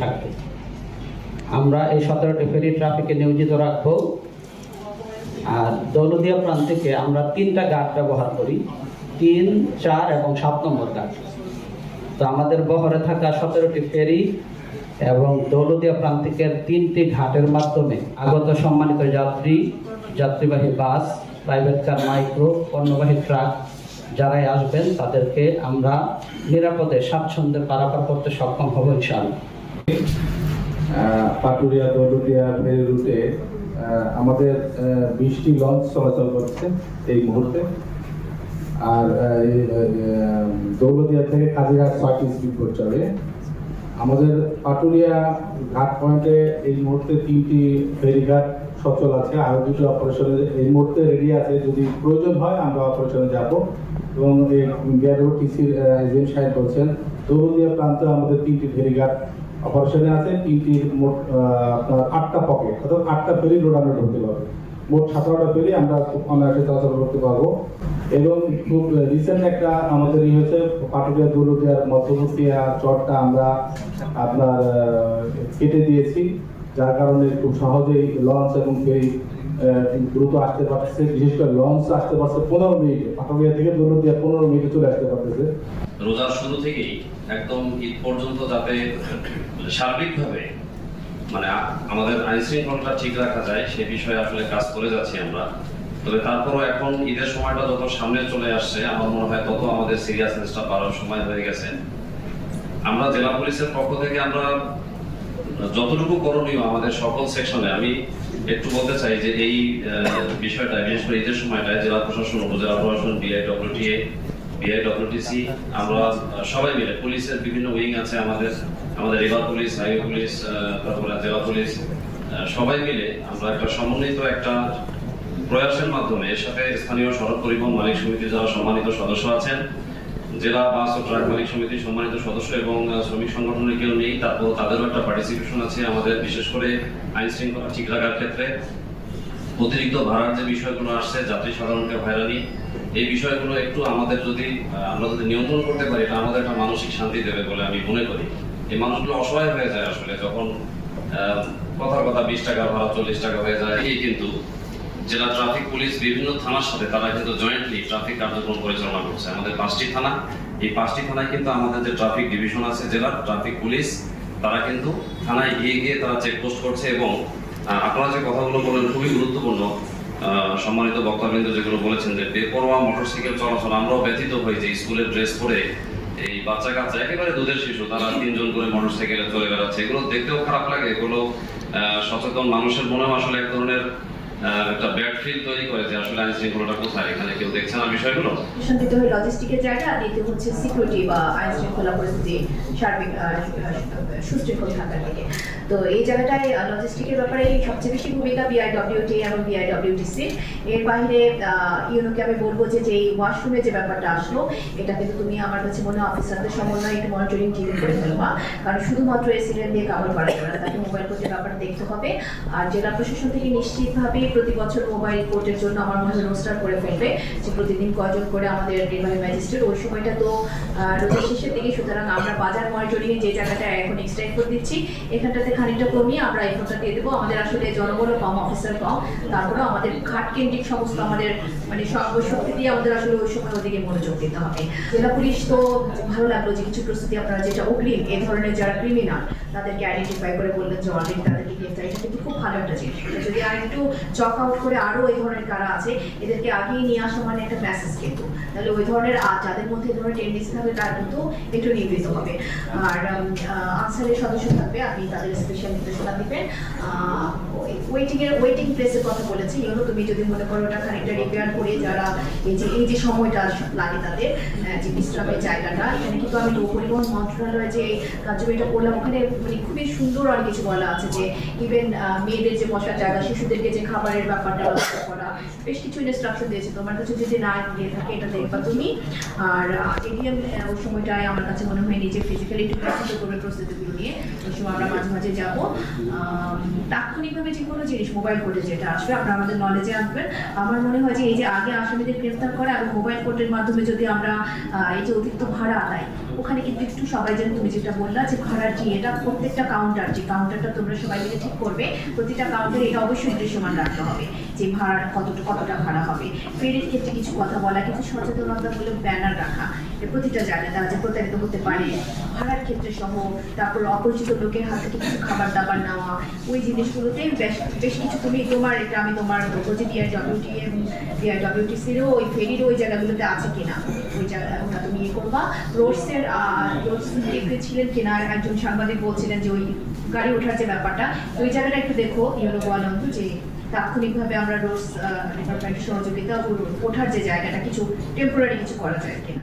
থাকবে। আমরা এই নিয়োজিত রাখব। আর দৌলদিয়া প্রান্তিকে আমরা তিনটা ব্যবহার করি। তিন, চার এবং সাত নম্বর ঘাট তো আমাদের বহরে থাকা সতেরোটি ফেরি এবং দৌলদিয়া প্রান্তিকের তিনটি ঘাটের মাধ্যমে আগত সম্মানিত যাত্রী, যাত্রীবাহী বাস প্রাইভেট কার মাইক্রো পণ্যবাহী ট্রাক যারাই আসবেন তাদেরকে আমরা নিরাপদে স্বাচ্ছন্দ্যে পারাপার করতে সক্ষম হব আহ, পাটুরিয়া দৌলতিয়া ফেরি রুটে আমাদের বিশটি লঞ্চ চলাচল করছে এই মুহূর্তে। আর দৌলতিয়া থেকে কাজিরহাট ছয়টি স্পিডবোট চলে আমাদের পাটুরিয়া ঘাট পয়েন্টে এই মুহূর্তে তিনটি ফেরিঘাট সচল আছে। আরও দুটি অপারেশনে এই মুহূর্তে রেডি আছে। যদি প্রয়োজন হয়, আমরা অপারেশনে যাব। এবং এই বিআরওটিসির এজেন্ট সাহেব বলছেন দৌলতিয়া প্রান্তে আমাদের তিনটি ফেরিঘাট অপারেশনে আছে। তিনটি মোট আপনার আটটা পকেট অর্থাৎ আটটা ফেরি লোড আমরা ঢুকতে পারব। মোট সতেরোটা ফেরি আমরা খুব অনায়াসে চলাচল করতে পারব। এবং খুব রিসেন্ট একটা আমাদের ই হয়েছে পাটুরিয়া দৌলতিয়ার মধ্যবর্তিয়া চরটা আমরা আপনার কেটে দিয়েছি। যার কারণে খুব সহজেই লঞ্চ এবং ফেরি দ্রুত আসতে পারতেছে। বিশেষ করে লঞ্চ আসতে পারছে পনেরো মিনিটে পাটুরিয়া থেকে দৌলতিয়া পনেরো মিনিটে চলে আসতে পারতেছে। রোজার শুরু থেকেই একদম ঈদ পর্যন্ত যাতে সার্বিকভাবে মানে আমাদের আইন শৃঙ্খলাটা ঠিক রাখা যায়, সে বিষয়ে আসলে কাজ করে যাচ্ছি আমরা। তবে তারপরও এখন ঈদের সময়টা যত সামনে চলে আসছে, আমার মনে হয় তত আমাদের সিরিয়াসনেসটা বাড়ার সময় হয়ে গেছে। আমরা জেলা পুলিশের পক্ষ থেকে আমরা যতটুকু করণীয় আমাদের সকল সেকশনে, আমি একটু বলতে চাই যে এই বিষয়টা, বিশেষ করে ঈদের সময়টায় জেলা প্রশাসন, উপজেলা প্রশাসন বিআইডব্লিউটিএ বিআইডব্লিউটিসি আমরা সবাই মিলে, পুলিশের বিভিন্ন উইং আছে আমাদের আমাদের রিভার পুলিশ, হাইওয়ে পুলিশ তারপরে জেলা পুলিশ সবাই মিলে আমরা একটা সমন্বিত একটা প্রয়াসের মাধ্যমে, এর সাথে স্থানীয় সড়ক পরিবহন মালিক সমিতির যারা সম্মানিত সদস্য আছেন জেলা বাস ও ট্রাক মালিক সমিতির সম্মানিত সদস্য এবং শ্রমিক সংগঠনের কেউ নেই, তারপর তাদেরও একটা পার্টিসিপেশন আছে আমাদের, বিশেষ করে আইন শৃঙ্খলা ঠিক রাখার ক্ষেত্রে। অতিরিক্ত ভাড়ার যে বিষয়গুলো আসছে, যাত্রী সাধারণকে হয়রানি, এই বিষয়গুলো একটু আমাদের যদি আমরা যদি নিয়ন্ত্রণ করতে পারি, এটা আমাদের একটা মানসিক শান্তি দেবে বলে আমি মনে করি। এই মানুষগুলো অসহায় হয়ে যায় আসলে, যখন কথার কথা বিশ টাকা ভাড়া, চল্লিশ টাকা হয়ে যায়, এই কিন্তু জেলা ট্রাফিক পুলিশ বিভিন্ন থানার সাথে, তারা কিন্তু জয়েন্টলি ট্রাফিক কার্যক্রম পরিচালনা করছে। আমাদের পাঁচটি থানা, এই পাঁচটি থানায় কিন্তু আমাদের যে ট্রাফিক ডিভিশন আছে জেলার ট্রাফিক পুলিশ, তারা কিন্তু থানায় গিয়ে গিয়ে তারা চেকপোস্ট করছে এবং আপনারা যে কথাগুলো বলেন খুবই গুরুত্বপূর্ণ। সম্মানিত বক্তাবৃন্দ যেগুলো বলেছেন যে বেপরোয়া মোটরসাইকেল চলাচল, আমরাও ব্যথিত হই যে স্কুলের ড্রেস পরে এই বাচ্চা কাচ্চা, একেবারে দুধের শিশু, তারা তিনজন করে মোটরসাইকেলে চলে বেড়াচ্ছে। এগুলো দেখতেও খারাপ লাগে, এগুলো সচেতন মানুষের মনেও আসলে এক ধরনের একটা ব্যাড ফিল তৈরি করে যে আসলে আইন শৃঙ্খলাটা কোথায়? এখানে কেউ দেখছে না বিষয়গুলো? লজিস্টিকের জায়গা দ্বিতীয় হচ্ছে সিকিউরিটি বা আইন শৃঙ্খলা পরিস্থিতি, সার্বিক সুশৃঙ্খল থাকার দিকে। তো এই জায়গাটায় লজিস্টিকের ব্যাপারে সবচেয়ে বেশি ভূমিকা বিআইডব্লিউটি এবং বিআইডব্লিউটিসি এর বাইরে ইউনোকে আমি বলব যে যে ওয়াশরুমে যে ব্যাপারটা আসলো, এটা কিন্তু তুমি আমার কাছে মনে অফিসারদের সমন্বয়ে একটু মনিটরিং টিম করে ফেলবা। কারণ শুধুমাত্র এসিডেন্ট দিয়ে কাভার করা যাবে না, তাকে মোবাইল দেখতে হবে। আর জেলা প্রশাসন থেকে নিশ্চিতভাবে প্রতি বছর মোবাইল কোর্টের জন্য আমার মনে হয় রোস্টার করে ফেলবে, যে প্রতিদিন কয়জন করে আমাদের নির্বাহী ম্যাজিস্ট্রেট ওই সময়টা তো রোজের শেষের দিকে। সুতরাং আমরা বাজার মনিটরিং যে জায়গাটা এখন এক্সট্রা এফোর্ট দিচ্ছি, এখানটাতে খানিকটা কমিয়ে আমরা এখনটা দিয়ে দেবো। আমাদের আসলে জনবলও কম অফিসার কম। তারপরেও আমাদের ঘাট কেন্দ্রিক সমস্ত আমাদের মানে সর্বশক্তি দিয়ে আমাদের আসলে ওই সময় ওদিকে মনোযোগ দিতে হবে। জেলা পুলিশ তো ভালো লাগল যে কিছু প্রস্তুতি আপনারা যেটা অগ্রিম, এ ধরনের যারা ক্রিমিনাল তাদেরকে আইডেন্টিফাই করে বললেন যে অলরেডি তাদেরকে গ্রেফতার এটা কিন্তু খুব ভালো একটা জিনিস। যদি আর একটু চক আউট করে আরও এই ধরনের কারা আছে, এদেরকে আগেই নিয়ে আসা মানে একটা মেসেজ কিন্তু। তাহলে ওই ধরনের যাদের মধ্যে ধরনের টেন্ডেন্সি থাকবে, তার কিন্তু একটু নিবৃত হবে। আর আনসারের সদস্য থাকবে, আপনি তাদের স্পেশাল নির্দেশনা দিবেন। ওয়েটিং এর ওয়েটিং প্লেসের কথা বলেছি। তুমি যদি মনে করো ওটা খানিকটা রিপেয়ার করে যারা এই যে এই যে সময়টা লাগে তাদের যে বিশ্রামের জায়গাটা, এখানে কিন্তু আমি পরিবহন মন্ত্রণালয়ে যে কার্যক্রমটা করলাম, ওখানে মানে খুবই সুন্দর অনেক কিছু বলা আছে যে ইভেন মেয়েদের যে বসার জায়গা শিশুদেরকে যে খাবারের ব্যাপারটা বেশ কিছু ইনস্ট্রাকশন দিয়েছে। তোমার কাছে যদি না দিয়ে থাকে, এটা দেখবা তুমি। আর এডিএম ওই সময়টায় আমার কাছে মনে হয় নিজে ফিজিক্যালি একটু প্র্যাকটিস করবে প্রস্তুতিগুলো নিয়ে। ওই সময় আমরা মাঝে মাঝে যাব। তাৎক্ষণিকভাবে যে কোনো জিনিস মোবাইল কোর্টে যেটা আসবে, আপনারা আমাদের নলেজে আসবেন আমার মনে হয় যে এই যে আগে আসামিদের গ্রেফতার করা এবং মোবাইল কোর্টের মাধ্যমে যদি আমরা এই যে অতিরিক্ত ভাড়া আদায়, ওখানে কিন্তু একটু সবাই যেন তুমি যেটা বললা যে ভাড়াটি এটা প্রত্যেকটা কাউন্টার যে কাউন্টারটা তোমরা সবাই মিলে ঠিক করবে, প্রতিটা কাউন্টারে এটা অবশ্যই দৃশ্যমান রাখতে হবে। যে ভাড়া কতটা কতটা ভাড়া হবে। ফেরির ক্ষেত্রে কিছু কথা বলা, কিছু সচেতনতামূলক ব্যানার রাখা প্রতিটা জায়গায় তারা যে প্রতারিত হতে পারে। ভাড়ার ক্ষেত্রে সহ, তারপর অপরিচিত লোকের হাত থেকে কিছু খাবার দাবার নেওয়া, ওই জিনিসগুলোতে বেশ বেশ কিছু তুমি তোমার, এটা আমি তোমার বলব যে ডিআইডব্লিউটি এবং ডিআইডব্লিউটিসিরও ওই ফেরির ওই জায়গাগুলোতে আছে কিনা। ইয়ে একজন সাংবাদিক বলছিলেন যে ওই গাড়ি ওঠার যে ব্যাপারটা ওই জায়গাটা একটু দেখো যে আমরা রোডস সহযোগিতা ওঠার যে জায়গাটা, কিছু টেম্পোরারি কিছু করা যায় কিনা।